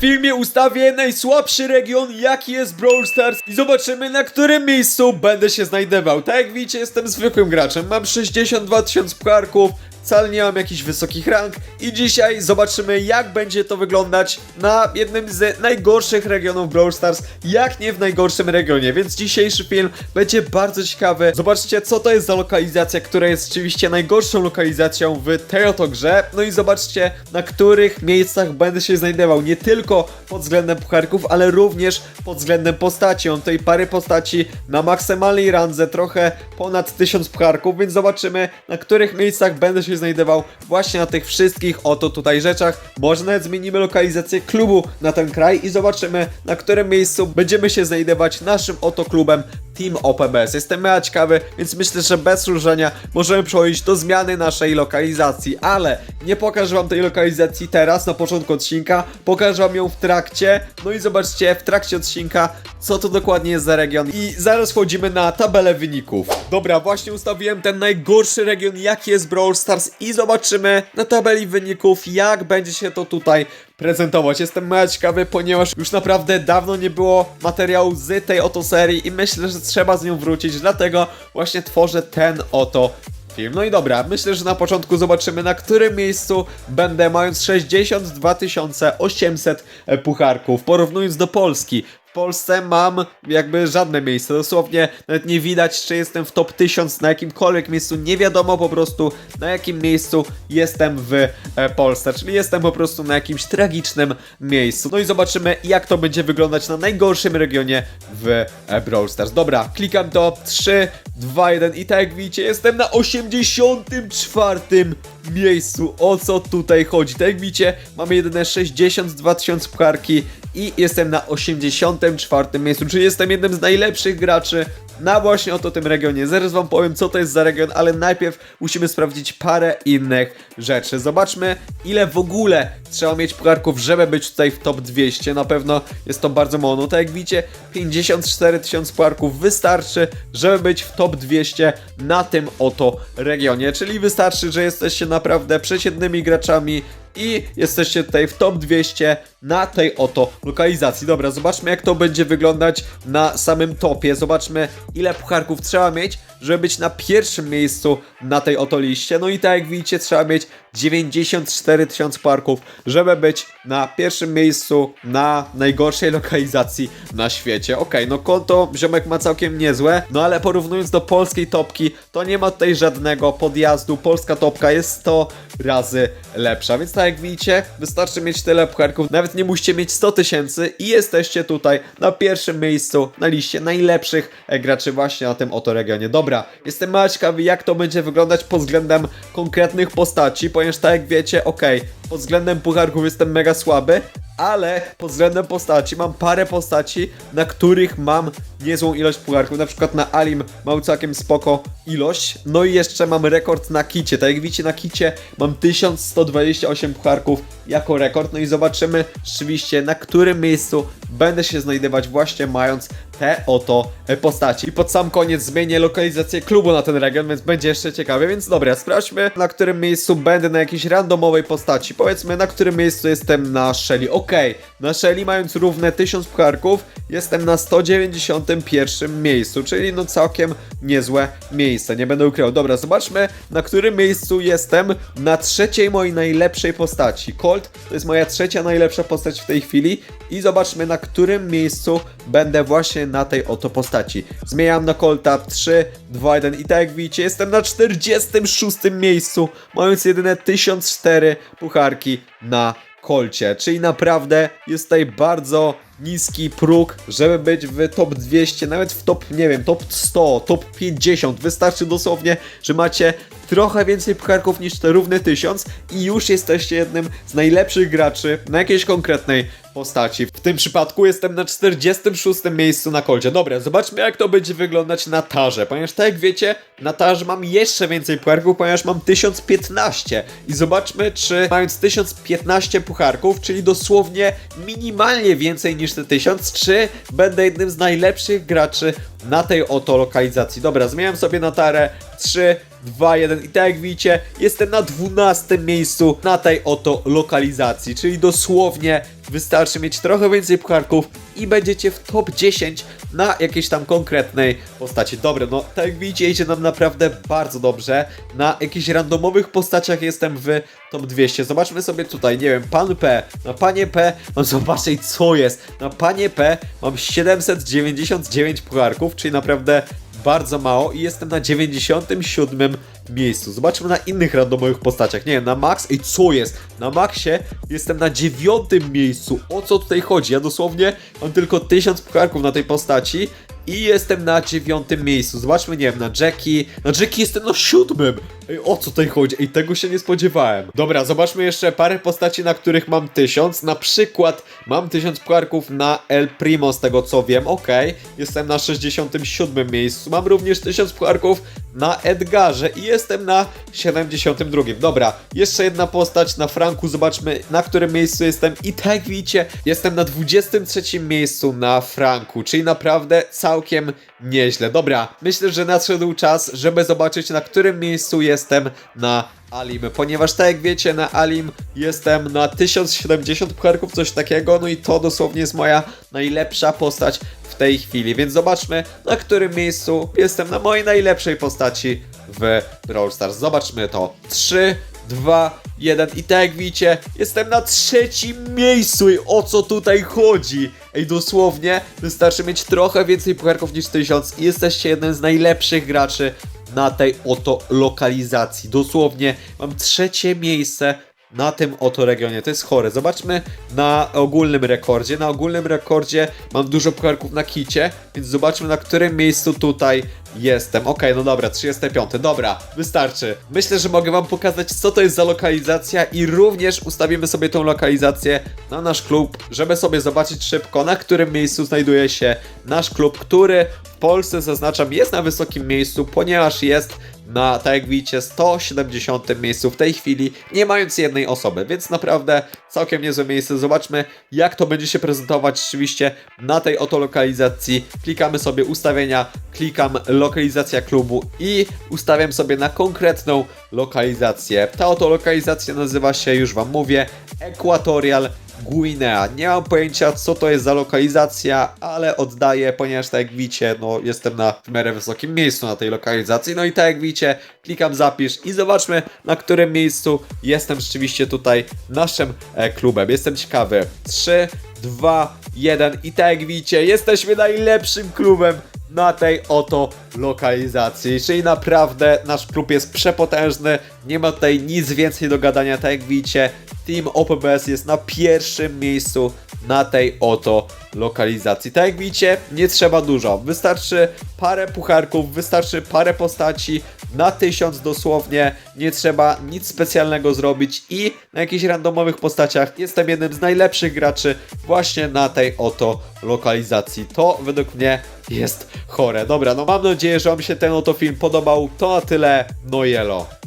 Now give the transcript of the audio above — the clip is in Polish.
filmie ustawię najsłabszy region, jaki jest Brawl Stars i zobaczymy na którym miejscu będę się znajdował. Tak jak widzicie, jestem zwykłym graczem, mam 62 tysiące pucharków, wcale nie mam jakichś wysokich rank i dzisiaj zobaczymy jak będzie to wyglądać na jednym z najgorszych regionów Brawl Stars, jak nie w najgorszym regionie, więc dzisiejszy film będzie bardzo ciekawy. Zobaczcie co to jest za lokalizacja, która jest oczywiście najgorszą lokalizacją w tej oto grze, no i zobaczcie na których miejscach będę się znajdował, nie tylko pod względem pucharków, ale również pod względem postaci. Mam tutaj parę postaci na maksymalnej randze, trochę ponad 1000 pucharków, więc zobaczymy na których miejscach będę się znajdował właśnie na tych wszystkich oto tutaj rzeczach. Może nawet zmienimy lokalizację klubu na ten kraj i zobaczymy na którym miejscu będziemy się znajdować naszym oto klubem Team OPBS. Jestem mega ciekawy, więc myślę, że bez różenia możemy przechodzić do zmiany naszej lokalizacji, ale nie pokażę wam tej lokalizacji teraz, na początku odcinka, pokażę wam ją w trakcie, no i zobaczcie w trakcie odcinka, co to dokładnie jest za region i zaraz wchodzimy na tabelę wyników. Dobra, właśnie ustawiłem ten najgorszy region, jaki jest Brawl Stars i zobaczymy na tabeli wyników, jak będzie się to tutaj prezentować. Jestem mega ciekawy, ponieważ już naprawdę dawno nie było materiału z tej oto serii i myślę, że trzeba z nią wrócić, dlatego właśnie tworzę ten oto film. No i dobra, myślę, że na początku zobaczymy na którym miejscu będę mając 62 800 pucharków, porównując do Polski. W Polsce mam jakby żadne miejsce, dosłownie nawet nie widać, czy jestem w top 1000 na jakimkolwiek miejscu, nie wiadomo po prostu na jakim miejscu jestem w e, Polsce, czyli jestem po prostu na jakimś tragicznym miejscu. No i zobaczymy jak to będzie wyglądać na najgorszym regionie w e, Brawl Stars. Dobra, klikam to, 3, 2, 1 i tak jak widzicie jestem na 84 miejscu. O co tutaj chodzi? Tak jak widzicie mamy jedyne 62 tysiące pucharki i jestem na 84 miejscu, czyli jestem jednym z najlepszych graczy na właśnie oto tym regionie. Zaraz wam powiem co to jest za region, ale najpierw musimy sprawdzić parę innych rzeczy. Zobaczmy ile w ogóle trzeba mieć pucharków, żeby być tutaj w top 200. Na pewno jest to bardzo mało. No tak jak widzicie 54 tysiące pucharków wystarczy, żeby być w top 200 na tym oto regionie. Czyli wystarczy, że jesteście naprawdę przeciętnymi graczami i jesteście tutaj w top 200 na tej oto lokalizacji. Dobra, zobaczmy jak to będzie wyglądać na samym topie. Zobaczmy ile pucharków trzeba mieć, żeby być na pierwszym miejscu na tej oto liście. No i tak jak widzicie trzeba mieć 94 tysiące pucharków, żeby być na pierwszym miejscu na najgorszej lokalizacji na świecie. Okej, no konto ziomek ma całkiem niezłe, no ale porównując do polskiej topki, to nie ma tutaj żadnego podjazdu. Polska topka jest 100 razy lepsza, więc tak jak widzicie, wystarczy mieć tyle pucharków, nawet nie musicie mieć 100 tysięcy i jesteście tutaj na pierwszym miejscu na liście najlepszych graczy właśnie na tym oto regionie. Dobra, jestem mega ciekawy jak to będzie wyglądać pod względem konkretnych postaci, ponieważ tak jak wiecie, okej, pod względem pucharków jestem mega słaby, ale pod względem postaci mam parę postaci, na których mam niezłą ilość pucharków. Na przykład na Alim mam całkiem spoko ilość. No i jeszcze mam rekord na kicie. Tak jak widzicie na kicie mam 1128 pucharków jako rekord. No i zobaczymy rzeczywiście na którym miejscu będę się znajdować właśnie mając te oto postaci. I pod sam koniec zmienię lokalizację klubu na ten region, więc będzie jeszcze ciekawie. Więc dobra, sprawdźmy na którym miejscu będę na jakiejś randomowej postaci. Powiedzmy na którym miejscu jestem na Shelly. Okej, na Shelly mając równe 1000 pucharków jestem na 191 miejscu, czyli no całkiem niezłe miejsce, nie będę ukrywał. Dobra, zobaczmy na którym miejscu jestem na trzeciej mojej najlepszej postaci. Colt to jest moja trzecia najlepsza postać w tej chwili i zobaczmy na którym miejscu będę właśnie na tej oto postaci. Zmieniam na Colta 3, 2, 1 i tak jak widzicie jestem na 46 miejscu, mając jedyne 1004 pucharki na kolcie, czyli naprawdę jest tutaj bardzo niski próg, żeby być w top 200, nawet w top, nie wiem, top 100, top 50. Wystarczy dosłownie, że macie trochę więcej pucharków niż te równe 1000 i już jesteście jednym z najlepszych graczy na jakiejś konkretnej postaci. W tym przypadku jestem na 46 miejscu na kolcie. Dobra, zobaczmy jak to będzie wyglądać na tarze, ponieważ tak jak wiecie, na tarze mam jeszcze więcej pucharków, ponieważ mam 1015 i zobaczmy, czy mając 1015 pucharków, czyli dosłownie minimalnie więcej niż 1000, czy będę jednym z najlepszych graczy na tej oto lokalizacji. Dobra, zmieniam sobie na tarę 3, 2, 1 i tak jak widzicie, jestem na 12 miejscu na tej oto lokalizacji, czyli dosłownie wystarczy mieć trochę więcej pucharków i będziecie w top 10 na jakiejś tam konkretnej postaci. Dobra, no tak jak widzicie idzie nam naprawdę bardzo dobrze. Na jakichś randomowych postaciach jestem w top 200. Zobaczmy sobie tutaj, nie wiem, pan P. Na panie P, no zobaczcie co jest. Na panie P mam 799 pucharków, czyli naprawdę bardzo mało i jestem na 97 miejscu. Zobaczmy na innych randomowych postaciach. Nie na Max. Ej, co jest? Na Maxie jestem na dziewiątym miejscu. O co tutaj chodzi? Ja dosłownie mam tylko 1000 pucharków na tej postaci i jestem na dziewiątym miejscu. Zobaczmy, nie wiem, na Jackie. Na Jackie jestem na siódmym. Ej, o co tutaj chodzi? Ej, tego się nie spodziewałem. Dobra, zobaczmy jeszcze parę postaci, na których mam 1000. Na przykład mam 1000 pucharków na El Primo, z tego co wiem. Okej, jestem na 67 miejscu. Mam również 1000 pucharków na Edgarze i jestem na 72. Dobra, jeszcze jedna postać na Franku. Zobaczmy, na którym miejscu jestem. I tak widzicie, jestem na 23 miejscu na Franku, czyli naprawdę całkiem nieźle. Dobra, myślę, że nadszedł czas, żeby zobaczyć, na którym miejscu jestem na Alim, ponieważ tak jak wiecie, na Alim jestem na 1070 pucharków, coś takiego, no i to dosłownie jest moja najlepsza postać w tej chwili, więc zobaczmy, na którym miejscu jestem na mojej najlepszej postaci w Brawl Stars. Zobaczmy to. 3, 2, 1 i tak jak widzicie, jestem na trzecim miejscu i o co tutaj chodzi? Ej, dosłownie, wystarczy mieć trochę więcej pucharków niż 1000 i jesteście jednym z najlepszych graczy na tej oto lokalizacji. Dosłownie mam trzecie miejsce na tym oto regionie. To jest chore. Zobaczmy na ogólnym rekordzie. Na ogólnym rekordzie mam dużo pucharków na kicie, więc zobaczmy na którym miejscu tutaj jestem. Okej, no dobra, 35. Dobra, wystarczy. Myślę, że mogę wam pokazać, co to jest za lokalizacja i również ustawimy sobie tą lokalizację na nasz klub, żeby sobie zobaczyć szybko, na którym miejscu znajduje się nasz klub, który w Polsce, zaznaczam, jest na wysokim miejscu, ponieważ jest na, tak jak widzicie, 170 miejscu w tej chwili, nie mając jednej osoby, więc naprawdę całkiem niezłe miejsce. Zobaczmy, jak to będzie się prezentować rzeczywiście na tej oto lokalizacji. Klikamy sobie ustawienia, klikam lokalizacja klubu i ustawiam sobie na konkretną lokalizację. Ta oto lokalizacja nazywa się, już Wam mówię, Equatorial Guinea. Nie mam pojęcia, co to jest za lokalizacja, ale oddaję, ponieważ tak jak widzicie, no jestem na w miarę wysokim miejscu na tej lokalizacji. No i tak jak widzicie, klikam zapisz i zobaczmy, na którym miejscu jestem rzeczywiście tutaj naszym e, klubem. Jestem ciekawy. 3, 2, 1 i tak jak widzicie, jesteśmy najlepszym klubem na tej oto lokalizacji. Czyli naprawdę nasz klub jest przepotężny, nie ma tutaj nic więcej do gadania, tak jak widzicie. Team OPBS jest na pierwszym miejscu na tej oto lokalizacji. Tak jak widzicie, nie trzeba dużo. Wystarczy parę pucharków, wystarczy parę postaci na tysiąc dosłownie. Nie trzeba nic specjalnego zrobić i na jakichś randomowych postaciach jestem jednym z najlepszych graczy właśnie na tej oto lokalizacji. To według mnie jest chore. Dobra, no mam nadzieję, że Wam się ten oto film podobał. To na tyle. No jelo.